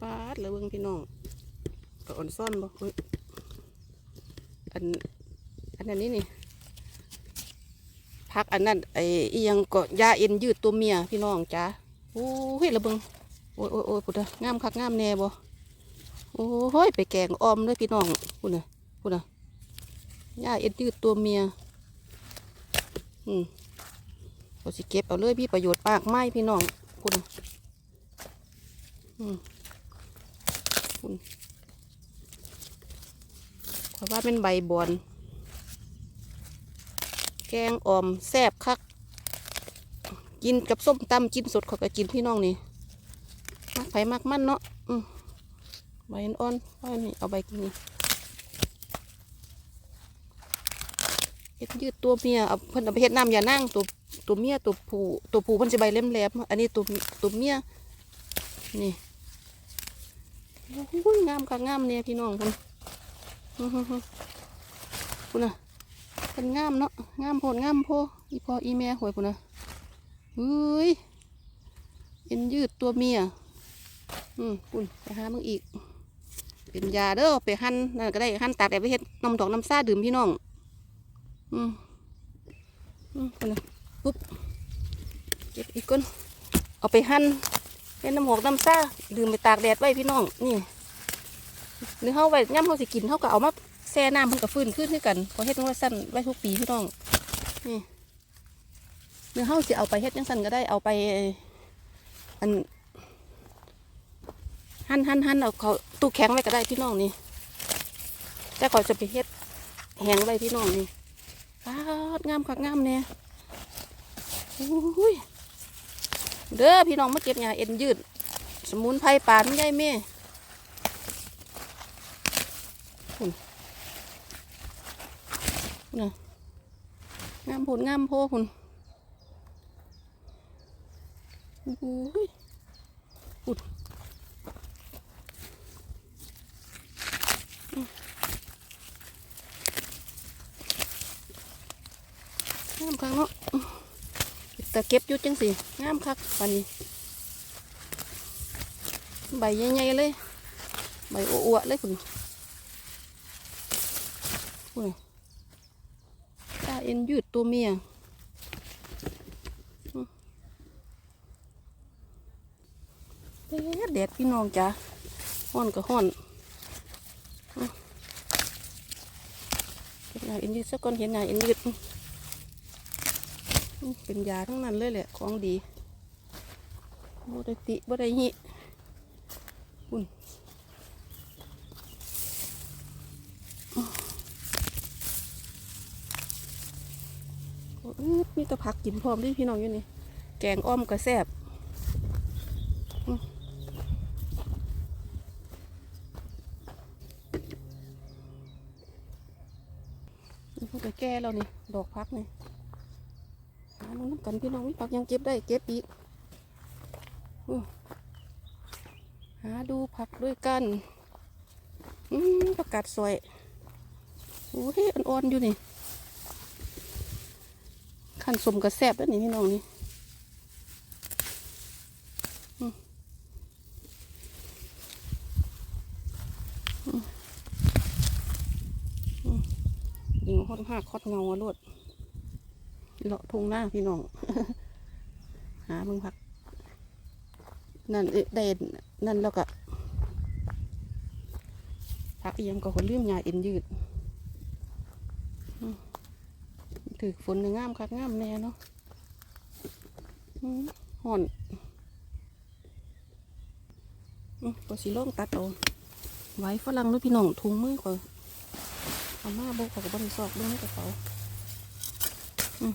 ปาดแล้วเบิ่งพี่น้องก็อ่อนซ่อนบ่เอ้ยอันอันนั้นนี่นี่พักอันนั้นไอ้อียังก็ยาเอ็นยืดตัวเมียพี่น้องจ้าโอ้เฮ้ยระเบิงโอ้ยโอ้ยโอ้ยพุทธะงามคักงามแน่บ่โอ้เฮ้ยไปแกงออมเลยพี่น้องพุทธะพุทธะยาเอ็นยืดตัวเมียอืมเราสิเก็บเอาเลยมีประโยชน์มากไม่พี่น้องพุทธะอืม เพราะว่าเป็นใบบอน แกงอ่อมแซ่บคัก กินกับส้มตำกินสดขาก็กินพี่น้องนี่มักไผ่มักมันเนาะอืมใบอ่อนๆเอานี่เอาใบกินนี่เฮ็ดยืดตัวเมียเอาเพิ่นเอาไปเฮ็ดน้ำยานั่งตัวตัวเมียตัวผู้ตัวผู้เพิ่นสิใบแหลมอันนี้ตัวตัวเมียนี่ โอ้ยงามค่ะงามเนี่ยพี่น้องคุณคุณน่ะเป็นงามเนาะงามโพดงามโพอีพออีแม่หวยคุณน่ะเฮ้ยเอ็นยืดตัวเมียอืมคุณไปหามึงอีก เป็นยาเด้อไปหั่นนั่นก็ได้หั่นตากแดดไปเฮ็ดน้ำดอกน้ำซาดื่มพี่น้อง อืมอืมคุณน่ะปุ๊บเก็บอีกคนเอาไปหั่น เป็นน้ำหอกน้ำซาดื่มไปตากแดดไว้พี่น้องนี่หรือเฮาไว้ย่ำเฮาสิกินเฮาก็เอามาแช่น้ำเพิ่นก็ฟื้นขึ้นคือกันเพอเฮ็ดจังว่าสั้นไว้ทุกปีพี่น้องนี่หรือเฮาสิเอาไปเฮ็ดจังสั้นก็ได้เอาไปอันหั่นหั่นหั่นเอาเขาตู้แข็งไว้ก็ได้พี่น้องนี่แต่ขอยจะไปเฮ็ดแห้งไว้พี่น้องนี่ปาดงามคักงามเนี่ยอุ้ย เด้อพี่น้องมาเก็บหญ้าเอ็นยืด สมุนไพรป่านใหญ่แม่น่ะงามผลงามโพผลโอ้ยปุดงามคักเนาะ อืมแต่เก็บยุดจังสิงามคักวันนี้ ใบใหญ่ๆเลย ใบอ้วๆเลยคุณคุณตาเอ็นยืดตัวเมียแดดพี่น้องจ้ะห้อนก็ห้อนเห็นหน้าเอ็นยืดสักก่อนเห็นหน้าเอ็นยืด เป็นยาทั้งนั้นเลยแหละ ของดีบดติบดหิคุณโอ้ยมีแตะผักกินพร้อมด้วยพี่น้องอยู่นี่ แกงอ้อมก็แซบนี่พวกแก่แล้วนี่ ดอกพักนี่ หามึงน้ำกันพี่น้องมีผักยังเก็บได้เก็บอีกหาดูผักด้วยกันอืมประกาศสวยโอ้ยอ่อนๆอยู่นี่ขันสมกระแซบแล้วนี่พี่น้องนี่ยิงฮอดหักฮอดเงาอะโลด เลาะทงหน้าพี่น้อง หามึงพัก นั่นเด้นั่นแล้วก็พักเอียงก็คนลืมยาเอ็นยืดถือฝนนี่งามคักงามแน่เนาะห่อนอืมก็สีล่องตัดเอาไว้ฝรั่งด้วยพี่น้องถุงมือก่อนเอามาโบกกับบริซอกเบื้องในกระเป๋าอื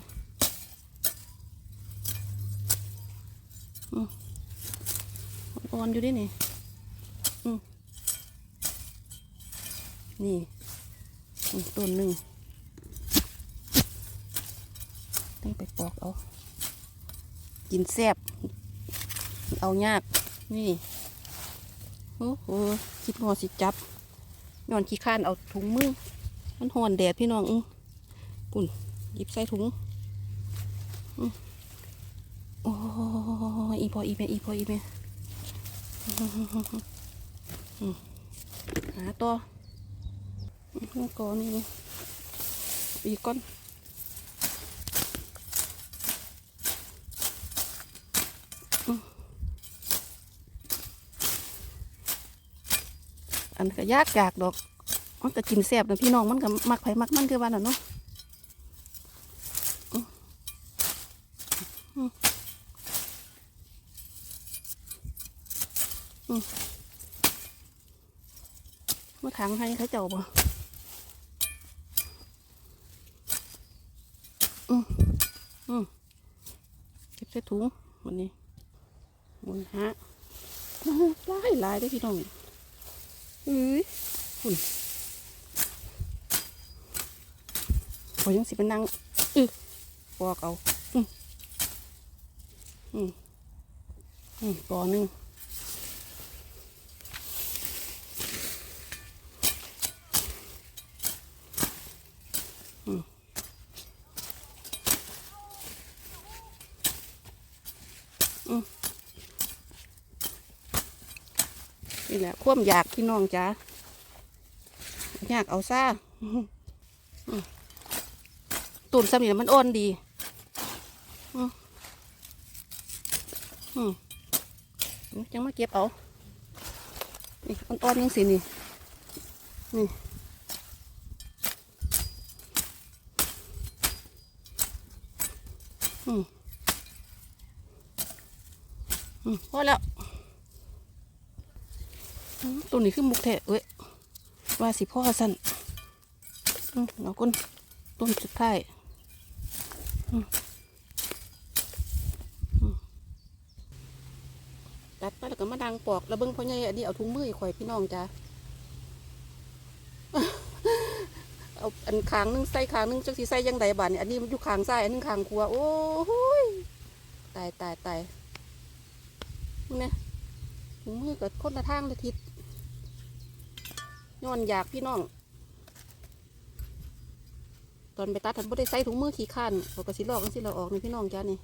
อืมอ่อนอยู่ดินี่อืมนี่ต้นหนึ่งต้องไปปอกเอา กินแซบเอายาก นี่โอ้โหคิดงอสิจับย้อนขี้ข้านเอาถุงมือ มันหอนแดดพี่น้องอือปุ่นหยิบใส่ถุงอือ โอ้ยอีพออีแม่อีพออีแม่อื้ออืมหาต่ออืมนี่ก่อนนี่อีก้อนอันก็ยากยากดอก มันก็กินแซ่บนะพี่น้องมันก็มักไผมักมันคือว่าน่ะเนาะอืมอืมอืมังให้เขาเจ้าบ่อืมอืมเก็บใส่ถุงวันนี้มุนฮะลายลายได้พี่น้องเอ้ยคุณพอยังสิเป็นนางอือปอกเอาอืมอืมอืมปอหนึ่งอืมอืม นี่แหละควมอยากพี่น้องจ้าอยากเอาซ่าตุ่นสมีมันอ่อนดีอืมอืมจังมาเก็บเอา นี่อ่อนๆยังสินี่ นี่อืม พอแล้วตัวนี้คือมุกแทะเอ้ยว่าสิพ่อสั่นเราก้นต้นสุดท้ายตัดไปแล้วก็มาดังปอกแล้วเบิ้งพ่อใหญ่อันนี้เอาถุงมือข่อยพี่น้องจ้าเอาอันคางหนึงใส่คางหนึงจักสีใส่ยังไดบาดนี่อันนี้มันอยู่คางซ้ายอันนึงคางขวโอ้ยตายตายตาย มึงนี่ถุงมือกับคนละทางละทิศย้อนอยากพี่น้อง ตอนไปตัดทันบ่ได้ใส่ถุงมือขี้ข้านเขาก็สิลอกกันสิเราออกนี่พี่น้องจ้านี่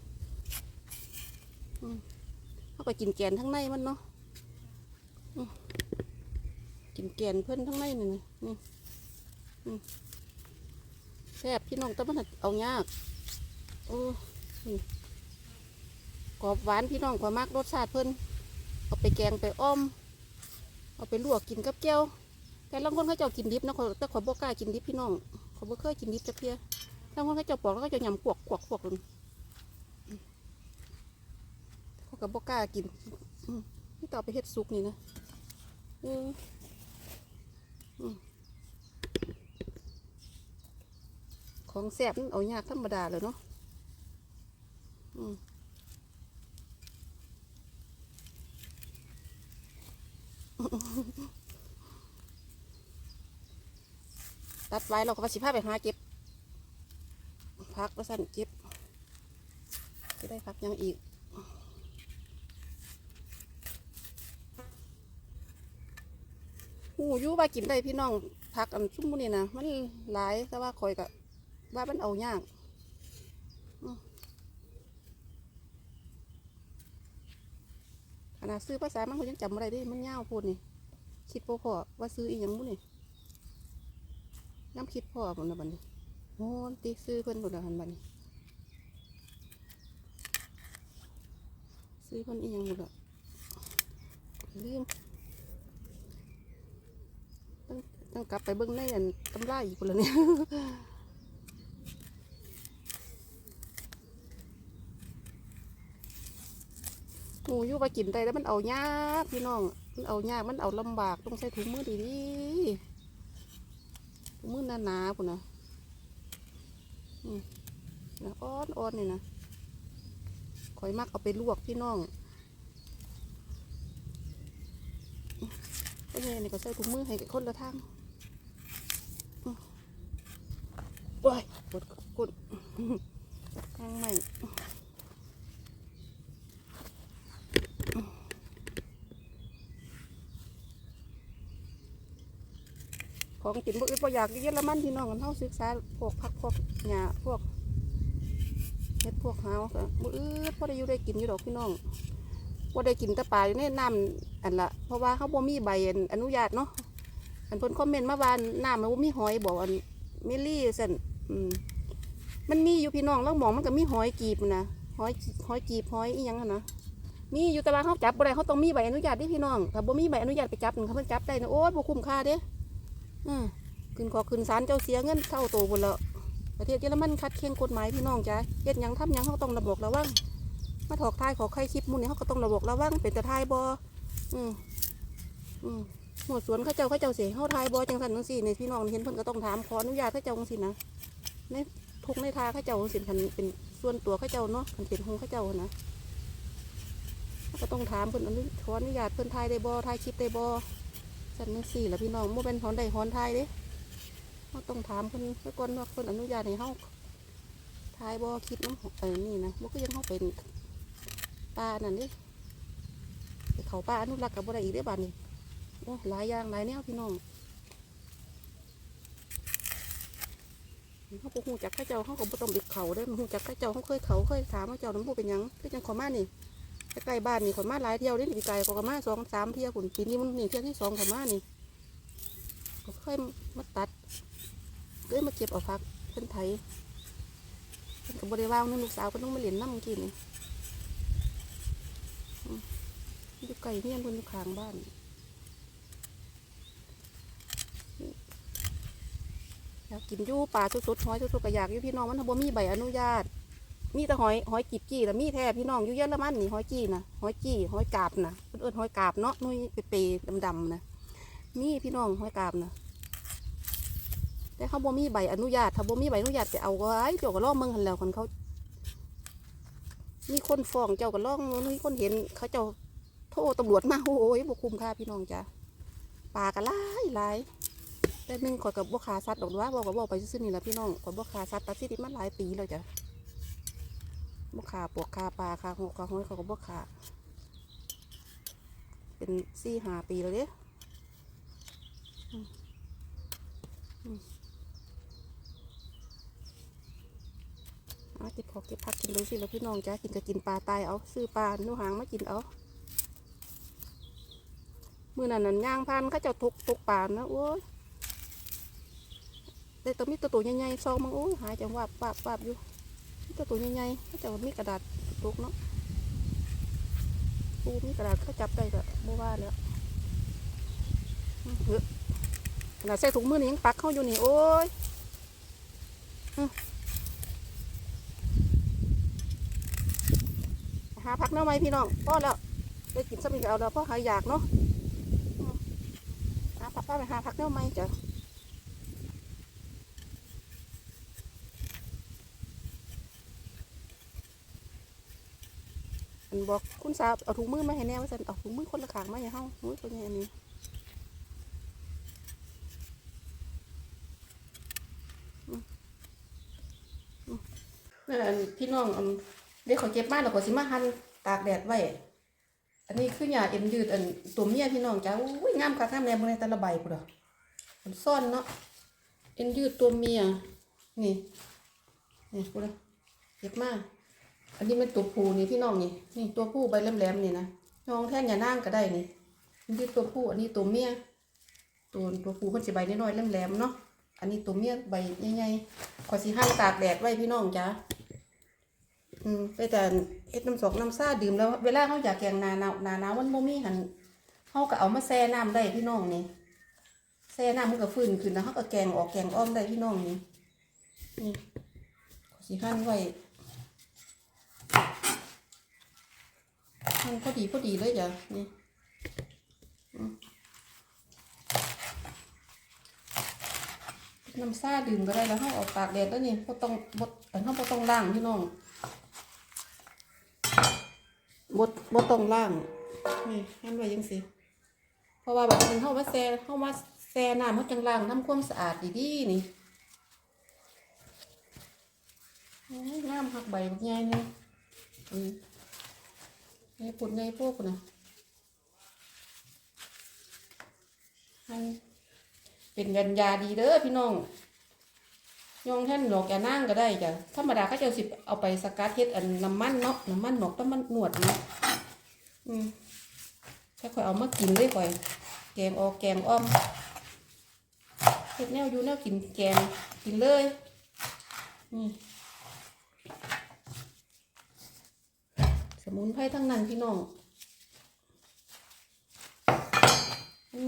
เขาก็กินแกนทั้งในมันเนาะกินแกนเพิ่อนทั้งในนี่นี่นี่แซ่บพี่น้องแต่มันเอายาก โอ้นี่ กรอบหวานพี่น้องกวามากรสชาติเพิ่นเอาไปแกงไปอ้อม เอาไปลวกกินกับแก้วแต่ลางคนเขาเจ้ากินดิบนะเขาแต่ขอยบ่กล้ากินดิบพี่น้องเขาบ่เคยกินดิบจักเพียถ้าคนเขาเจะปอกแล้วก็จะยำกวกกวกกวกเลยเขาก็บ่กล้ากินอืมนี่ต่อไปเฮ็ดซุกนี่นะอือืมของแซ่บมันเอายากธรรมดาเลยเนาะอืม ตัดไว้เราก็มาสิพาไปหาเก็บพักแล้วสั่นเก็บจะได้พักยังอีกหูยูว่ากินได้พี่น้องพักอันชุ่มมุนี่นะมันหลายแต่ว่าคอยกับว่ามันเอายากอืมข นาดซื้อภาษามันเขายังจำอะไรได้มันยาพูดนี่คิดพ่อพอว่าซื้ออีหยังมุนี่น้ำคิดพ่อผมนะบัดนี้โอ้ตีซื้อเพิ่นบุญหันบัดนซื้อเพิ่นอีหยังบุญละลืมต้องต้องกลับไปเบิ้งในอันตำราอีกคนละเนี่ย หูยู่ไปกินได้แล้วมันเอายากพี่น้อง มันเอายากมันเอาลำบากต้องใส่ถุงมือดีๆถุงมือหนาๆพุ่นนะนะอ้อนอ้อนนี่นะคอยมักเอาไปลวกพี่น้องก็เนี่ยนี่ก็ใส่ถุงมือให้กับคนละทางโอ้ยปวดกดทางใหม่ ของกินพวกอื่นพอยากเยอะละมันพี่น้องกันเท่าศึกษาพวกผักพวกหญ้าพวกเฮ็ดพวกเฮาก็มื้ออื่นพอได้อยู่ได้กินอยู่ดอกพี่น้องบ่ได้กินแต่ปลาอยู่ในน้อันละเพราะว่าเขาบ่มีใบอนุญาตเนาะอันเพิ่นคอมเมนต์มาว่าน้ำมันบ่มีหอยบอกอันเมลี่ซั่นอืมมันมีอยู่พี่น้องแล้วหมองมันก็มีหอยกีบนะหอยหอยกีบหอยอีหยังอะนะมีอยู่แต่ว่าเขาจับบ่ได้เขาต้องมีใบอนุญาตดิพี่น้องถ้าบ่มีใบอนุญาตไปจับเขาเพิ่นจับได้นะโอ้ยบ่คุ้มค่าเด้ อืมขึ้นขอขึ้นศาลเจ้าเสียเงินเท่าโตพุ่นแล้วประเทศเยอรมันคัดเคียงกฎหมายพี่น้องจ้ะเฮ็ดยังทำหยังเขาต้องระบอกระวังมาถอกทายขอใครคลิปหมูนี่ยเขาก็ต้องระบอกระวังเป็นแต่ทายบออืมอืมหัวสวนเขาเจ้าเขาเจ้าเสียเขาทายบอจังสันจังสี่ในพี่น้องเห็นเพิ่นก็ต้องถามขออนุญาตเขาเจ้าจังสินะในทุกในทาเขาเจ้าจังสิคันเป็นส่วนตัวเขาเจ้าเนาะคันเป็นของเขาเจ้านะก็ต้องถามเพิ่นอนุขออนุญาตเพิ่นทายได้บอทายคลิปได้บอ สันจังสี่ละพี่น้องโมเป็นหอนใดหอนทยเด้เขาต้องถามเพิ่นไว้ก่อนว่าเพิ่นอนุญาตให้เขาทายบอคลิปน้ำเออนี่นะบ่ก็ยังเขาเป็นปลานั่นดิเขาปลาอนุรักษ์กับบ่ได้อีกได้บ้านนี้โอ้หลายอย่างหลายแนวพี่น้องเขาบ่ฮู้จักข้าเจ้าเขาก็บ่ต้องไปเขาได้อมันฮู้จักข้าเจ้าเขาเคยเขาเคยถามเข้าเจ้าน้ำบ่เป็นยังคือจังขอมานี่ ใกล้ๆบ้านนี่ขอยมาหลายเที่ยวเด้นี่ปีไก่ก็มาสองสามเที่ยวผุนปีนี้มันนี่เที่ยวที่สองขอยมานี่ก็เคยมาตัดเลยมาเก็บเอาพักเพิ่นไถเพิ่นก็บ่ได้ว่างนู่นลูกสาวเพิ่นต้องมาเล่นน้ำกินอยู่ไก่เฮียนเพิ่นอยู่ข้างบ้านอยากกินยู่ป่าสุดๆหอยสุดๆก็อยากอยู่พี่น้องมันถ้าบ่มีใบอนุญาต มีแต่หอยหอยกีบกี้แล้วมีแท้พี่น้องอยู่เยอรมันนี่หอยกี้นะหอยกี้หอยกาบนะเอิ้นหอยกาบเนาะนุ่ยเปย์ๆดำๆนะมีพี่น้องหอยกาบนะแต่เขาบ่มีใบอนุญาตถ้าบ่มีใบอนุญาตจะเอาไว้เจ้าก็ล่องเมืองหันแล้วคนเขา มีคนฟ้องเจ้าก็ล่องมีคนเห็น เขาเจ้าโทรตำรวจมาโอ้ยบกคุมค่าพี่น้องจ้ะปลาก็หลายหลายแต่หนึ่งขอยกับบ่ขาสัตว์ดอกว่าบอกกับบอกไปซื่อนี่แหละพี่น้องขอยบ่ขาสัตว์ตัดสิทธิ์มาหลายปีแล้วจ้ะ บ่ขาปวกขาปลาขาหกขาห้อยเขาก็บ่ขาเป็นสี่หาปีแล้วเด้อืมอืมเอาเก็บพอเก็บผักกินดูสิแล้วพี่น้องจ้ะกินก็กินปลาตายเอาซื้อปลาหนูหางมากินเอามือนั่นนั่นย่างพันเขาจะทุกทุกป่านนะโอ้ยแต่ตัวมีตัวตัวใหญ่ๆซองมังโอ้ยหายจังวาบวาบวาบอยู่ มีตัวตัวใหญ่ๆเขาเจะมีกระดาษทุกเนาะปูมีกระดาษเขาจับได้ก็บ่ว่าแล้วเฮ้ยขนาดใส่ถุงมือนี่ยังปักเข้าอยู่นี่โอ้ยหาพักเนาไหมพี่น้องพ่อแล้วได้กินซ้ำอีกเอาแล้วพราะหายอยากเนาะหาผักไปหาผักเน่าไหมจ้ะ อันบอกคุณสาวเอาถุงมือมาให้แน่ว่าสันเอาถุงมือคนละขางมาให้เฮามือคนใหญ่อันนี้อืมอืมนั่นอันพี่น้องอันเด็กเขาเก็บมาแล้วก็สิมาหั่นตากแดดไว้ อันนี้คือหยาเอ็นยืดอันตัวเมียพี่น้องจ้าอุ้ยงามคักงามแน่บ่ในแต่ละใบพุ่นอะมันซ่อนเนาะเอ็นยืดตัวเมียนี่นี่พุ่นอะเก็บมา อันนี้มันตัวผู้นี่พี่น้องนี่นี่ตัวผู้ใบแหลมๆนี่นะน้องแท่นอย่านั่งก็ได้นี่อันนี้ตัวผู้อันนี้ตัวเมียตัวตัวผู้มันสิใบน้อยๆแหลมๆเนาะอันนี้ตัวเมียใบใหญ่ๆขอสิหั่นตากแดดไว้พี่น้องจ้าอืมไปแต่เฮ็ดน้ำสกน้ำซ่าดื่มแล้ว เวลาเขาอยากแกงนาหนาวนาหนาวมันบ่มีหันเขาก็เอามาแช่น้ำได้พี่น้องนี่แช่น้ำมันก็ฟื้นขึ้นแล้วเขาก็แกงออกแกงอ้อมได้พี่น้องนี่นี่ขอสิหั่นไว้หั่น พอดีพอดีเลยจ้ะนี่น้ำซาดื่มก็ได้แล้วเขาเออกตากแดดแล้วนี่บ่ต้องบดอันเขาบ่ต้องล้างพี่น้องบดบดตรงล่างนี่หั่นไว้ยังสิเพราะว่าแบบมันเข้ามาแซ่เข้ามาแซ่น้ำเขาจังล่างทำความสะอาดดีๆนี่น้ำหักใบบักใหญ่เลยอืมนี่ปุ่นในพวกนะให้เป็นยันยาดีเด้อพี่น้องยองแท่นหนอกแกนั่งก็ได้จ้ะธรรมดาเขาจะเอาสิบเอาไปสกัดเฮ็ดอันน้ำมันเนาะน้ำมันหนอกน้ำมันหนวดเนาะอืมค่อยเอามากินเลยข่อย แกงออกแกงอ้อมเฮ็ดแนวอยู่แนวกินแกงกินเลยนี่ มุนไพรทั้งนั้นพี่น้อง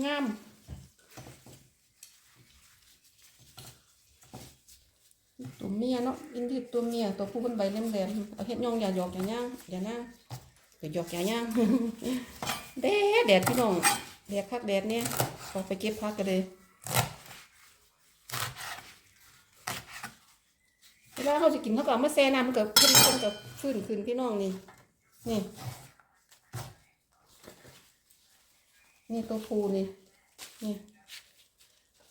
งามตัวเมียเนาะอินทิตัวเมียตัวผู้เป็นใบแหลมๆเอาเฮ็ดยองอย่าหยอกอย่าย่างอย่านั่งอย่าหยอกอย่าย่างแดดแดดพี่น้องแดดพักแดดเนี่ยออกไปเก็บพักกันเลยเวลาเขาจะกินเขาก็เอามาแช่น้ำมันกับขึ้นขึ้นกับฟื้นขึ้นพี่น้องนี่ นี่ นี่ตัวผูนี่นี่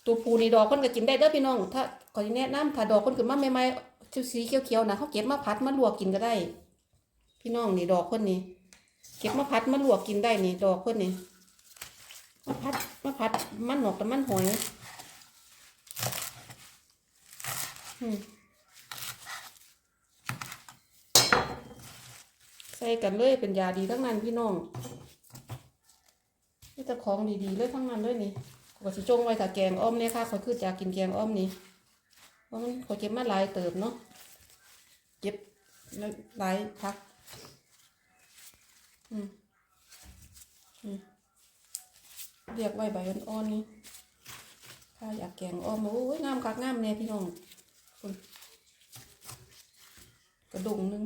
ตัวผูนี่ดอกคนก็กินได้เด้อพี่น้อง ถ้าขอแนะนำถ้าดอกคนขึ้นมาใหม่ๆชสีเขียวๆนะเขาเก็บมาพัดมาลวกกินก็ได้ พี่น้องนี่ดอกคนนี้เก็บมาพัดมาลวกกินได้นี่ดอกคนนี้มาพัดมาพัดมันหนอกแต่มันหอยอืม ส่กันเลยเป็นยาดีทั้งนั้นพี่น้องนี่แต่ของดีๆเลยทั้งนั้นเลยนี่ก็สิจงไว้ถ้าแกงอ้อมเนี่ยค่ะขอยคือจะกินแกงอ้อมนี่เพราะมันขอยเก็บมาหลายเติบเนาะเก็บหลายพักอืมอืมเรียกไว้ใบอ่อนๆนี่ถ้าอยากแกงอ้อมโอ้ยงามคักงามเนี่ยพี่น้องกระดุงหนึง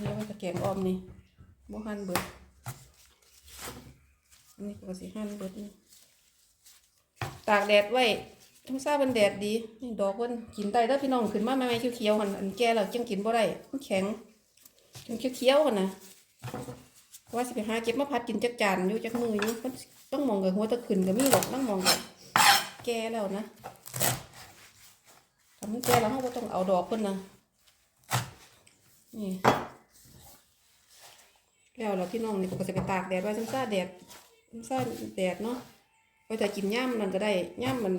นี่ว่าจะแกงอ้อมนี่บ่หั่นเบิดอันนี่ก็สิหั่นเบิดนี่ตากแดดไว้ทั้งซาเป็นแดดดีนี่ดอกมันกินได้ถ้าพี่น้องขึ้นมาใหม่ๆเขียวๆหันอันแก่แล้วจังกินบ่ได้มันแข็งมันเคี้ยวๆกันนะว่าสิไปหาเก็บมาพัดกินจักจานอยู่จักมืออยู่มันต้องมองกับหัวตะขึ้นก็มีหรอกต้องมองกับแก่แล้วนะถ้ามันแก่แล้วเราก็ต้องเอาดอกเพิ่นนะนี่ แล้วเราพี่น้องนี่ก็จะไปตากแดดไว้ซ้ำซ่าแดดซ้ำซ่าแดดเนาะไว้แต่กินย่ามมันก็ได้ย่ามมัน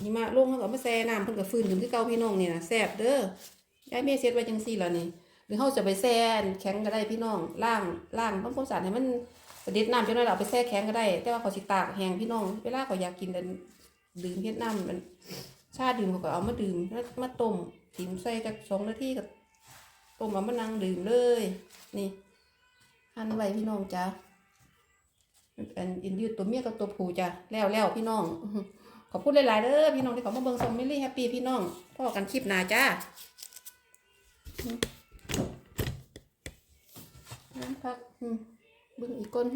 หิมะลงเขาก็เอามาแช่น้ำเพิ่นก็ฟื้นขึ้นคือเก่าพี่น้องนี่นะแซ่บเด้อยายเมย์เซ็ตไว้จังซี่ล่ะนี่หรือเขาจะไปแช่แข็งก็ได้พี่น้องล่างล่างต้องความสะอาดให้มันกระเด็ดน้ำจังน้อยเราเอาไปแช่แข็งก็ได้ แต่ว่าเขาสิตากแห้งพี่น้องเวลาเขาอยากกินแต่ดื่มเฮ็ดน้ำมันชาดื่มเขาก็เอามาดื่มแล้วมาต้มถิ่มใส่จักสองนาทีก็ต้มเอามานั่งดื่มเลย นี่ หั่นไว้พี่น้องจ้าอันอินยืดตัวเมียกับตัวผู้จ้ะแล้วแล้วพี่น้องขอบคุณหลายๆเด้อพี่น้องที่เขามาเบิ่งซอมมิลลี่แฮปปี้พี่น้องพ่อกันคลิปหน้าจ้าน้ำพักบึ้งอีกก้น